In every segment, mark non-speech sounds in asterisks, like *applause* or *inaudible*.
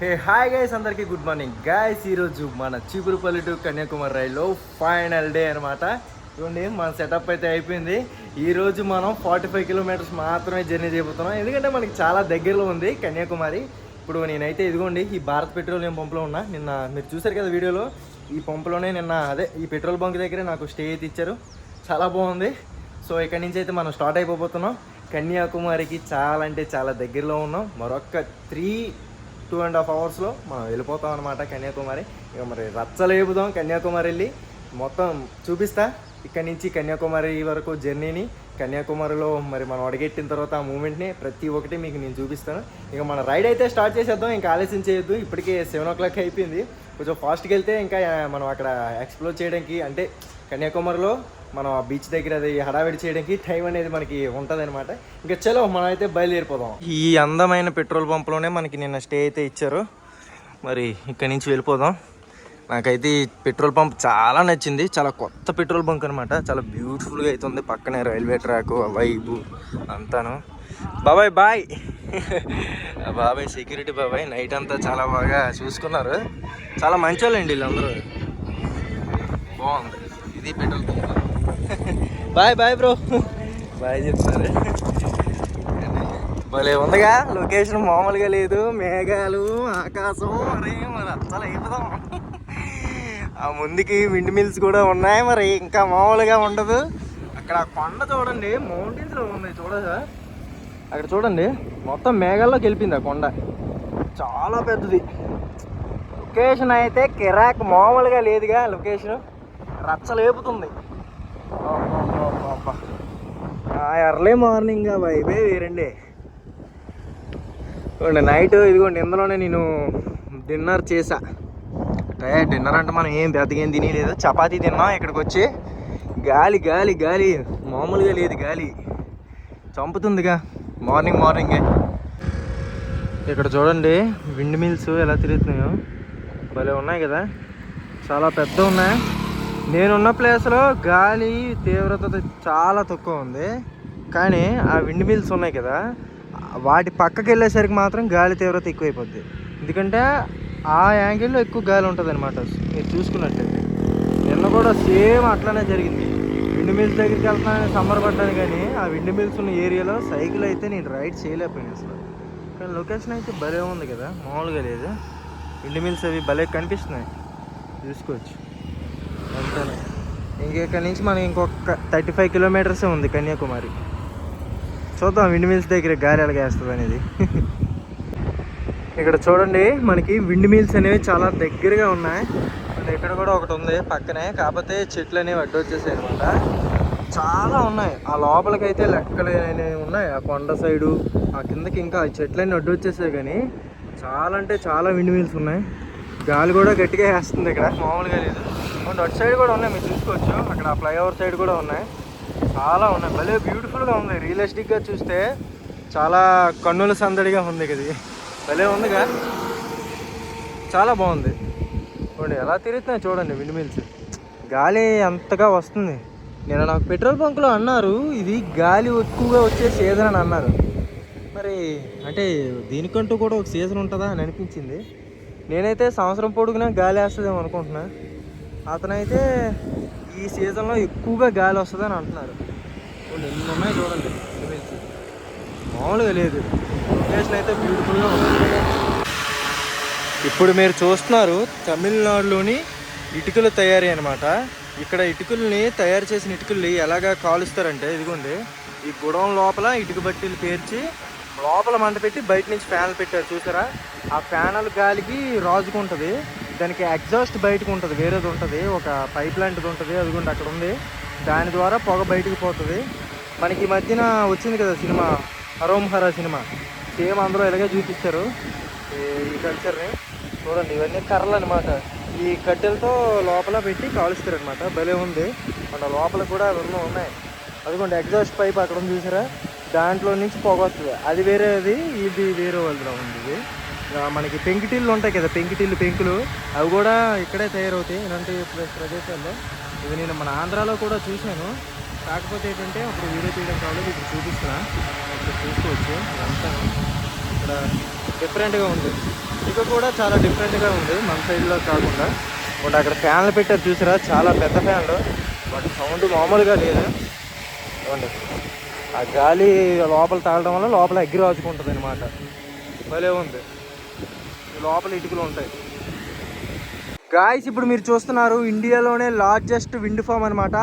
హే hi guys అందరికీ good morning guys ఈరోజు మన చీపురుపల్లి టు కన్యాకుమారి రైల్లో ఫైనల్ డే అనమాట చూడండి మన సెటప్ అయితే అయిపోయింది. ఈరోజు మనం ఫార్టీ ఫైవ్ కిలోమీటర్స్ మాత్రమే జర్నీ చేయబోతున్నాం. ఎందుకంటే మనకి చాలా దగ్గరలో ఉంది కన్యాకుమారి. ఇప్పుడు నేనైతే ఇదిగోండి ఈ భారత్ పెట్రోలియం పంపులో ఉన్నా. నిన్న మీరు చూసారు కదా వీడియోలో? ఈ పంపులోనే నిన్న అదే ఈ పెట్రోల్ బంక్ దగ్గరే నాకు స్టే అయితే ఇచ్చారు. చాలా బాగుంది. సో ఇక్కడి నుంచి అయితే మనం స్టార్ట్ అయిపోతున్నాం కన్యాకుమారికి చాలా అంటే చాలా దగ్గరలో ఉన్నాం. మరొక త్రీ టూ అండ్ హాఫ్ అవర్స్లో మనం వెళ్ళిపోతాం అనమాట కన్యాకుమారి. ఇక మరి రచ్చలేపుదాం కన్యాకుమారి వెళ్ళి మొత్తం చూపిస్తా. ఇక్కడి నుంచి కన్యాకుమారి వరకు జర్నీని. కన్యాకుమారిలో మరి మనం అడిగెట్టిన తర్వాత ఆ మూమెంట్ని ప్రతి ఒక్కటి మీకు నేను చూపిస్తాను. ఇక మన రైడ్ అయితే స్టార్ట్ చేసేద్దాం. ఇంకా ఆలస్యం చేయొద్దు. ఇప్పటికే సెవెన్ ఓ క్లాక్ అయిపోయింది. కొంచెం ఫాస్ట్కి వెళ్తే ఇంకా మనం అక్కడ ఎక్స్ప్లోర్ చేయడానికి అంటే కన్యాకుమారిలో మనం ఆ బీచ్ దగ్గర అది హడావిడి చేయడానికి టైం అనేది మనకి ఉంటుంది అనమాట ఇంకా చలో మనం అయితే బయలుదేరిపోదాం. ఈ అందమైన పెట్రోల్ పంప్లోనే మనకి నిన్న స్టే అయితే ఇచ్చారు. మరి ఇక్కడి నుంచి వెళ్ళిపోదాం. నాకైతే ఈ పెట్రోల్ పంప్ చాలా నచ్చింది. చాలా కొత్త పెట్రోల్ బంక్ అనమాట చాలా బ్యూటిఫుల్గా అవుతుంది పక్కనే రైల్వే ట్రాక్ వైబు అంతాను. బాబాయ్ బాయ్. బాబాయ్ సెక్యూరిటీ బాబాయ్. నైట్ అంతా చాలా బాగా చూసుకున్నారు. చాలా మంచి వాళ్ళండి వీళ్ళందరూ. బాగుంది. ఇది petrol bunk bye bye bro. Bye చెప్తారు భలే ఉందిగా లొకేషన్ మామూలుగా లేదు. మేఘాలు ఆకాశం అరే మరి అసలు అయిపోదాం. ఆ ముందుకి విండ్ మిల్స్ కూడా ఉన్నాయి మరి ఇంకా మామూలుగా ఉండదు. అక్కడ ఆ కొండ చూడండి మౌంటైన్స్లో ఉంది చూడగా అక్కడ చూడండి మొత్తం మేఘాల్లోకి వెళ్ళిపోయింది ఆ కొండ. చాలా పెద్దది. లొకేషన్ అయితే కిరాక్ మామూలుగా లేదుగా లొకేషన్. రచ్చలేపుతుంది. ఎర్లీ మార్నింగ్ వైబే వేరండి. ఇదిగోండి నైట్ ఇదిగోండి ఇందులోనే నేను డిన్నర్ చేసా అంటే డిన్నర్ అంటే మనం ఏం పెద్దగా ఏం తినలేదు. చపాతీ తిన్నాం ఇక్కడికి వచ్చి గాలి గాలి గాలి. మామూలుగా లేదు గాలి. చంపుతుందిగా. మార్నింగ్ మార్నింగే. ఇక్కడ చూడండి విండ్ మిల్స్ ఎలా తిరుగుతున్నాయో. భలే ఉన్నాయి కదా. చాలా పెద్ద ఉన్నాయి. నేనున్న ప్లేస్లో గాలి తీవ్రత చాలా తక్కువ ఉంది. కానీ ఆ విండ్ మిల్స్ ఉన్నాయి కదా వాటి పక్కకి వెళ్ళేసరికి మాత్రం గాలి తీవ్రత ఎక్కువైపోద్ది. ఎందుకంటే ఆ యాంగిల్లో ఎక్కువ గాలి ఉంటుంది అనమాట మీరు చూసుకున్నట్లయితే. నిన్న కూడా సేమ్ అట్లానే జరిగింది. విండ్ మిల్స్ దగ్గరికి వెళ్తానని సమ్మర్ పడ్డాను కానీ ఆ విండ్ మిల్స్ ఉన్న ఏరియాలో సైకిల్ అయితే నేను రైడ్ చేయలేకపోయాను అసలు. కానీ లొకేషన్ అయితే భలే ఉంది కదా. మామూలుగా లేదు. విండ్ మిల్స్ అవి భలే కనిపిస్తున్నాయి. చూసుకోవచ్చు. ఇంకెక్కడి నుంచి మనం ఇంకొక థర్టీ ఫైవ్ కిలోమీటర్సే ఉంది కన్యాకుమారి. చూద్దాం విండ్ మిల్స్ దగ్గర గాలి ఎలాగేస్తుంది అనేది. ఇక్కడ చూడండి మనకి విండ్ మిల్స్ అనేవి చాలా దగ్గరగా ఉన్నాయి. ఇక్కడ కూడా ఒకటి ఉంది పక్కనే. కాకపోతే చెట్లు అనేవి అడ్డొచ్చేసాయి అనమాట చాలా ఉన్నాయి. ఆ లోపలికైతే లెక్కలు అనేవి ఉన్నాయి. ఆ కొండ సైడు ఆ కిందకి ఇంకా చెట్లు చెట్లన్నీ అడ్డొచ్చేసాయి కానీ చాలా అంటే చాలా విండ్ మిల్స్ ఉన్నాయి. గాలి కూడా గట్టిగా వేస్తుంది ఇక్కడ. మామూలుగా లేదు. అండ్ అటు సైడ్ కూడా ఉన్నాయి మీరు చూసుకోవచ్చు. అక్కడ ఫ్లైఓవర్ సైడ్ కూడా ఉన్నాయి. చాలా ఉన్నాయి. భలే బ్యూటిఫుల్గా ఉంది. రియలిస్టిక్గా చూస్తే చాలా కన్నుల సందడిగా ఉంది ఇది. భలే ఉందిగా. చాలా బాగుంది. చూడండి ఎలా తిరుగుతున్నాయి చూడండి విండ్ మిల్స్ గాలి అంతగా వస్తుంది. నేను నాకు పెట్రోల్ బంక్లో అన్నారు ఇది గాలి ఎక్కువగా వచ్చే సీజన్ అని అన్నారు. మరి అంటే దీనికంటూ కూడా ఒక సీజన్ ఉంటుందా అని అనిపించింది. నేనైతే సంవత్సరం పొడుగునా గాలి వేస్తుందేమో అనుకుంటున్నాను అతనైతే ఈ సీజన్లో ఎక్కువగా గాలి వస్తుందని అంటున్నారు. ఎన్ని ఉన్నాయి చూడండి. మామూలుగా లేదు. లొకేషన్ అయితే బ్యూటిఫుల్గా ఉంది. ఇప్పుడు మీరు చూస్తున్నారు తమిళనాడులోని ఇటుకల తయారీ అనమాట ఇక్కడ ఇటుకల్ని తయారు చేసిన ఇటుకల్ని ఎలాగా కాలుస్తారంటే ఇదిగోండి. ఈ గుడం లోపల ఇటుక బట్టీలు పేర్చి లోపల మంట పెట్టి బయట నుంచి ఫ్యాన్లు పెట్టారు. చూసారా? ఆ ఫ్యానల్ గాలికి రాజుకుంటుంది. దానికి ఎగ్జాస్ట్ బయటకు ఉంటుంది వేరేది ఉంటుంది ఒక పైప్ లాంటిది ఉంటుంది అదిగోండి అక్కడ ఉంది. దాని ద్వారా పొగ బయటకు పోతుంది. మనకి ఈ మధ్యన వచ్చింది కదా cinema Harom Hara cinema. Same అందరూ ఇలాగే చూపించారు ఈ- కల్చర్ని చూడండి ఇవన్నీ కర్రలు అనమాట ఈ కట్టెలతో లోపల పెట్టి కాలుస్తారు అనమాట భలే ఉంది. మన లోపల కూడా అవన్నీ ఉన్నాయి. అదిగోండి ఎగ్జాస్ట్ పైప్ అక్కడ చూసారా? దాంట్లో నుంచి పొగ వస్తుంది. అది వేరేది ఇది వేరే వాళ్ళలో ఉంది ఇది. మనకి పెంకిటిళ్ళు ఉంటాయి కదా పెంకిటిళ్ళు పెంకులు అవి కూడా ఇక్కడే తయారవుతాయి ఇలాంటి ప్రదేశాల్లో. ఇవి నేను మన ఆంధ్రాలో కూడా చూశాను. కాకపోతే ఏంటంటే అప్పుడు వీడియో తీయడం కావాలి ఇప్పుడు చూపిస్తున్నా. ఇక్కడ చూసుకోవచ్చు. ఇదంతా ఇక్కడ డిఫరెంట్గా ఉంది. ఇక కూడా చాలా డిఫరెంట్గా ఉంది మన సైడ్లో కాకుండా. బట్ అక్కడ ఫ్యాన్లు పెట్టారు చూసారా? చాలా పెద్ద ఫ్యాన్లు. బట్ సౌండ్ మామూలుగా లేదు. చూడండి ఆ గాలి లోపల తాగడం వల్ల లోపల ఎగ్గి రాజుకుంటుంది అనమాట భలే ఉంది. లోపల ఇటుకలు ఉంటాయి. గాయస్ ఇప్పుడు మీరు చూస్తున్నారు ఇండియాలోనే లార్జెస్ట్ విండ్ ఫామ్ అనమాట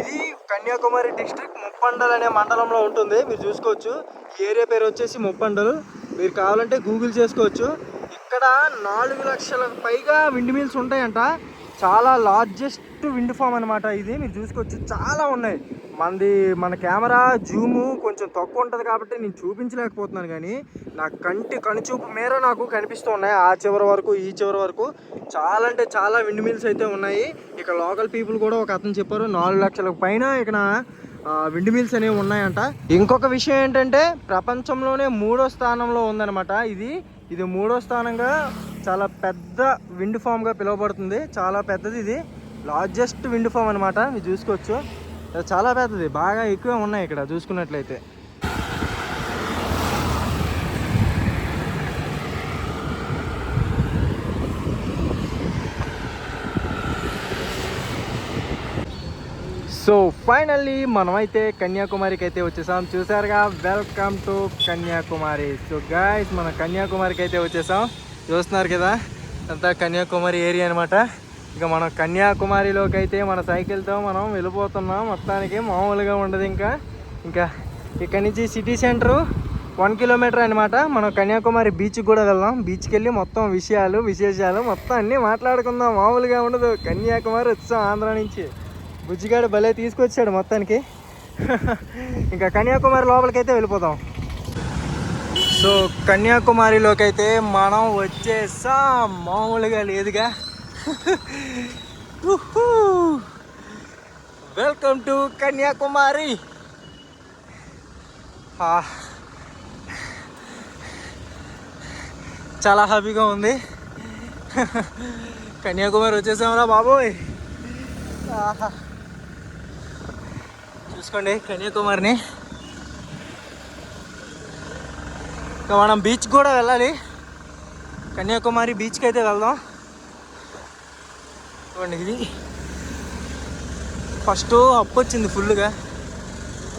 ఇది కన్యాకుమారి డిస్ట్రిక్ట్ ముప్పండల్ అనే మండలంలో ఉంటుంది. మీరు చూసుకోవచ్చు. ఏరియా పేరు వచ్చేసి ముప్పండల్. మీరు కావాలంటే గూగుల్ చేసుకోవచ్చు. ఇక్కడ నాలుగు లక్షల పైగా విండ్ మిల్స్ ఉంటాయంట. చాలా లార్జెస్ట్ విండ్ ఫామ్ అనమాట ఇది. మీరు చూసుకోవచ్చు. చాలా ఉన్నాయి. మనది మన కెమెరా జూము కొంచెం తక్కువ ఉంటుంది కాబట్టి నేను చూపించలేకపోతున్నాను కానీ నా కంటి కనుచూపు మేర నాకు కనిపిస్తూ ఉన్నాయి. ఆ చివరి వరకు ఈ చివరి వరకు చాలా అంటే చాలా విండ్ మిల్స్ అయితే ఉన్నాయి. ఇక లోకల్ పీపుల్ కూడా ఒక అతను చెప్పారు నాలుగు లక్షలకు పైన ఇక్కడ విండ్ మిల్స్ అనేవి ఉన్నాయంట. ఇంకొక విషయం ఏంటంటే ప్రపంచంలోనే మూడో స్థానంలో ఉందన్నమాట. ఇది ఇది మూడో స్థానంగా చాలా పెద్ద విండ్ ఫామ్గా పిలువబడుతుంది. చాలా పెద్దది ఇది. లార్జెస్ట్ విండ్ ఫామ్ అనమాట మీరు చూసుకోవచ్చు. చాలా పెద్దది బాగా ఎక్కువ ఉన్నాయి ఇక్కడ చూసుకున్నట్లయితే. సో ఫైనల్లీ మనమైతే కన్యాకుమారికి అయితే వచ్చేసాం. చూసారుగా welcome to Kanyakumari. So guys మన కన్యాకుమారికి అయితే వచ్చేసాం. చూస్తున్నారు కదా అంతా కన్యాకుమారి ఏరియా అనమాట ఇక మనం కన్యాకుమారిలోకి అయితే మన సైకిల్తో మనం వెళ్ళిపోతున్నాం. మొత్తానికి మామూలుగా ఉండదు ఇంకా. ఇంకా ఇక్కడి నుంచి సిటీ సెంటరు వన్ కిలోమీటర్ అనమాట మనం కన్యాకుమారి బీచ్కి కూడా వెళ్దాం. బీచ్కి వెళ్ళి మొత్తం విషయాలు విశేషాలు మొత్తం అన్నీ మాట్లాడుకుందాం. మామూలుగా ఉండదు. కన్యాకుమారి వచ్చాం ఆంధ్ర నుంచి. బుజ్జిగాడు భలే తీసుకొచ్చాడు మొత్తానికి. *laughs* ఇంకా కన్యాకుమారి లోపలికైతే వెళ్ళిపోదాం. సో కన్యాకుమారిలోకి అయితే మనం వచ్చేసాం. మామూలుగా లేదుగా. వెల్కమ్ టు కన్యాకుమారి చాలా హ్యాపీగా ఉంది. కన్యాకుమారి వచ్చేసాంరా బాబోయ్. చూసుకోండి కన్యాకుమారిని ఇంకా మనం బీచ్ కూడా వెళ్ళాలి. కన్యాకుమారి బీచ్కి అయితే వెళ్దాం. చూడండి ఇది. ఫస్ట్ అప్పు వచ్చింది ఫుల్గా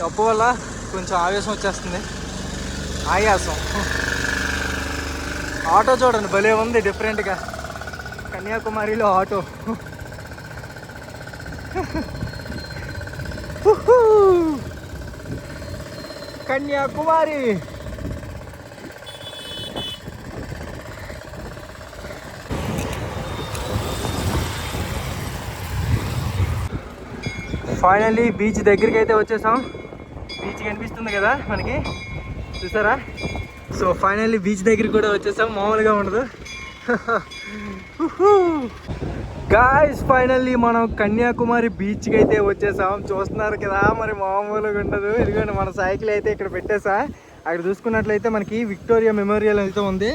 అప్పు వల్ల కొంచెం ఆవేశం వచ్చేస్తుంది. ఆయాసం. ఆటో చూడండి భలే ఉంది డిఫరెంట్గా. కన్యాకుమారిలో ఆటో. కన్యాకుమారి. ఫైనల్లీ బీచ్ దగ్గరికి అయితే వచ్చేసాం. బీచ్ కనిపిస్తుంది కదా మనకి. చూసారా? సో ఫైనల్లీ బీచ్ దగ్గరికి కూడా వచ్చేసాం. మామూలుగా ఉండదు. గాయస్ ఫైనల్లీ మనం కన్యాకుమారి బీచ్కి అయితే వచ్చేసాం. చూస్తున్నారు కదా మరి మామూలుగా ఉండదు. ఎందుకంటే మన సైకిల్ అయితే ఇక్కడ పెట్టేసా. అక్కడ చూసుకున్నట్లయితే మనకి విక్టోరియా మెమోరియల్ అయితే ఉంది.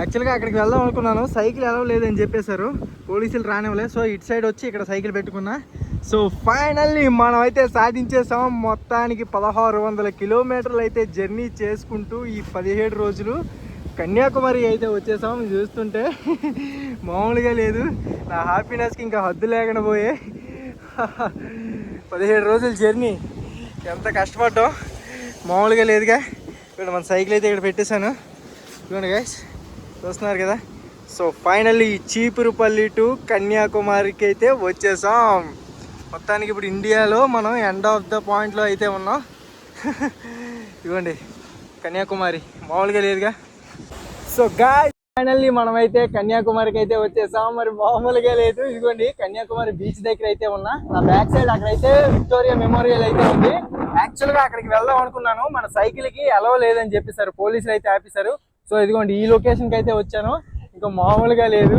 యాక్చువల్గా అక్కడికి వెళ్దాం అనుకున్నాను. సైకిల్ ఎలా లేదని చెప్పేశారు. పోలీసులు రానివ్వలే సో ఇటు సైడ్ వచ్చి ఇక్కడ సైకిల్ పెట్టుకున్నా. సో ఫైనల్లీ మనం అయితే సాధించేసాం మొత్తానికి పదహారు వందల కిలోమీటర్లు అయితే జర్నీ చేసుకుంటూ ఈ పదిహేడు రోజులు కన్యాకుమారి అయితే వచ్చేసాం. చూస్తుంటే మామూలుగా లేదు. నా హ్యాపీనెస్కి ఇంకా హద్దు లేకుండా పోయే పదిహేడు రోజుల జర్నీ. ఎంత కష్టపడ్డాం. మామూలుగా లేదుగా. ఇక్కడ మన సైకిల్ అయితే ఇక్కడ పెట్టేశాను. చూడండి గైస్ చూస్తున్నారు కదా. సో ఫైనల్లీ చీపురుపల్లి టు కన్యాకుమారికి అయితే వచ్చేసాం. మొత్తానికి ఇప్పుడు ఇండియాలో మనం ఎండ్ ఆఫ్ ద పాయింట్లో అయితే ఉన్నాం. ఇవ్వండి కన్యాకుమారి. మామూలుగా లేదుగా. సో గాయ్ ఫైనల్లీ మనమైతే కన్యాకుమారికి అయితే వచ్చేసాం. మరి మామూలుగా లేదు. ఇదిగోండి కన్యాకుమారి బీచ్ దగ్గర అయితే ఉన్నా. నా బ్యాక్ సైడ్ అక్కడైతే విక్టోరియా మెమోరియల్ అయితే ఉంది. యాక్చువల్గా అక్కడికి వెళ్దాం అనుకున్నాను. మన సైకిల్కి ఎలవ లేదని చెప్పేశారు పోలీసులు అయితే ఆపేశారు. సో ఇదిగోండి ఈ లొకేషన్కి అయితే వచ్చాను. ఇంకా మామూలుగా లేదు.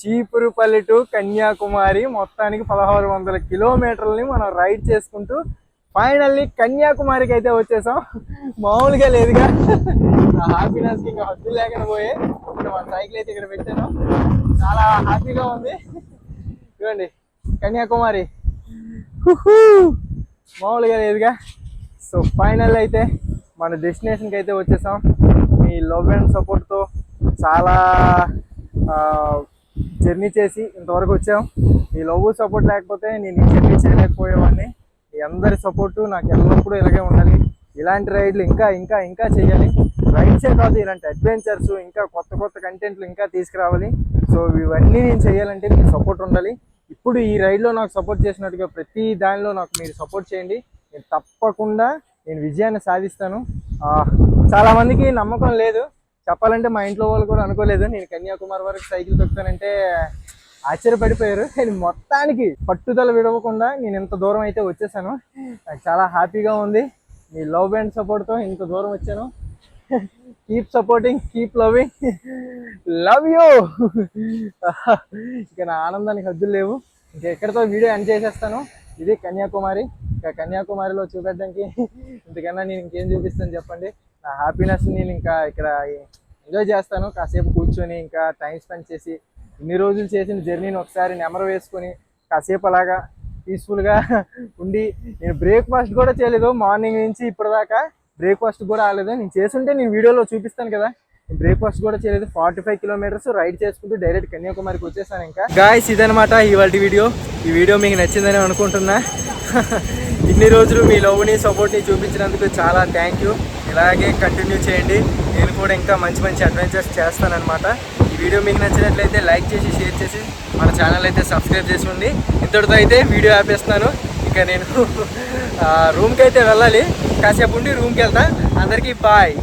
చీపురుపల్లి టు కన్యాకుమారి మొత్తానికి పదహారు వందల కిలోమీటర్లని మనం రైడ్ చేసుకుంటూ ఫైనల్లీ కన్యాకుమారికి అయితే వచ్చేసాం. మామూలుగా లేదుగా. హ్యాపీనెస్కి ఇంకా హద్దు లేకుండా పోయే. ఇక్కడ మన సైకిల్ అయితే ఇక్కడ పెట్టాను. చాలా హ్యాపీగా ఉంది. చూడండి కన్యాకుమారి. మామూలుగా లేదుగా. సో ఫైనల్ అయితే మన డెస్టినేషన్కి అయితే వచ్చేసాం. మీ లవ్ అండ్ సపోర్ట్తో చాలా జర్నీ చేసి ఇంతవరకు వచ్చాం. ఈ లవ్ సపోర్ట్ లేకపోతే నేను ఈ జర్నీ చేయలేకపోయేవాడిని. మీ అందరి సపోర్టు నాకు ఎల్లప్పుడూ ఇలాగే ఉండాలి. ఇలాంటి రైడ్లు ఇంకా ఇంకా ఇంకా చేయాలి. రైడ్సే కాదు ఇలాంటి అడ్వెంచర్స్ ఇంకా కొత్త కొత్త కంటెంట్లు ఇంకా తీసుకురావాలి. సో ఇవన్నీ నేను చేయాలంటే మీకు సపోర్ట్ ఉండాలి. ఇప్పుడు ఈ రైడ్లో నాకు సపోర్ట్ చేసినట్టుగా ప్రతి దానిలో నాకు మీరు సపోర్ట్ చేయండి. నేను తప్పకుండా నేను విజయాన్ని సాధిస్తాను. చాలామందికి నమ్మకం లేదు. చెప్పాలంటే మా ఇంట్లో వాళ్ళు కూడా అనుకోలేదు. నేను కన్యాకుమారి వరకు సైకిల్ తొక్కుతానంటే ఆశ్చర్యపడిపోయారు. నేను మొత్తానికి పట్టుదల విడవకుండా నేను ఇంత దూరం అయితే వచ్చేసాను. నాకు చాలా హ్యాపీగా ఉంది. మీ లవ్ అండ్ సపోర్ట్తో ఇంత దూరం వచ్చాను. Keep supporting keep loving love you ఇక నా ఆనందానికి హద్దులు లేవు. ఇంకా ఎక్కడితో వీడియో ఎండ్ చేసేస్తాను. ఇది కన్యాకుమారి. ఇంకా కన్యాకుమారిలో చూపెట్టడానికి ఇంతకన్నా నేను ఇంకేం చూపిస్తాను చెప్పండి. నా హ్యాపీనెస్ నేను ఇంకా ఇక్కడ ఎంజాయ్ చేస్తాను. కాసేపు కూర్చొని ఇంకా టైం స్పెండ్ చేసి ఇన్ని రోజులు చేసిన జర్నీని ఒకసారి నెమరు వేసుకొని కాసేపు అలాగా పీస్ఫుల్గా ఉండి నేను బ్రేక్ఫాస్ట్ కూడా చేయలేదు. మార్నింగ్ నుంచి ఇప్పటిదాకా బ్రేక్ఫాస్ట్ కూడా రాలేదు నేను చేస్తుంటే నేను వీడియోలో చూపిస్తాను కదా. బ్రేక్ఫాస్ట్ కూడా చేయలేదు. ఫార్టీ ఫైవ్ కిలోమీటర్స్ రైడ్ చేసుకుంటూ డైరెక్ట్ కన్యాకుమారికి వచ్చేసాను ఇంకా. గాయస్ ఇదనమాట ఇవాళ వీడియో ఈ వీడియో మీకు నచ్చిందని అనుకుంటున్నా. ఇన్ని రోజులు మీ లవ్ని సపోర్ట్ని చూపించినందుకు చాలా థ్యాంక్ యూ ఇలాగే కంటిన్యూ చేయండి. నేను కూడా ఇంకా మంచి మంచి అడ్వెంచర్స్ చేస్తానన్నమాట. ఈ వీడియో మీకు నచ్చినట్లయితే లైక్ చేసి షేర్ చేసి మన ఛానల్ అయితే సబ్స్క్రైబ్ చేసి ఉంది ఇంతటితో అయితే వీడియో ఆపేస్తున్నాను. ఇక నేను *laughs* రూమ్కి అయితే వెళ్ళాలి. కాసేపు ఉండి రూమ్కి వెళ్తా. అందరికీ బాయ్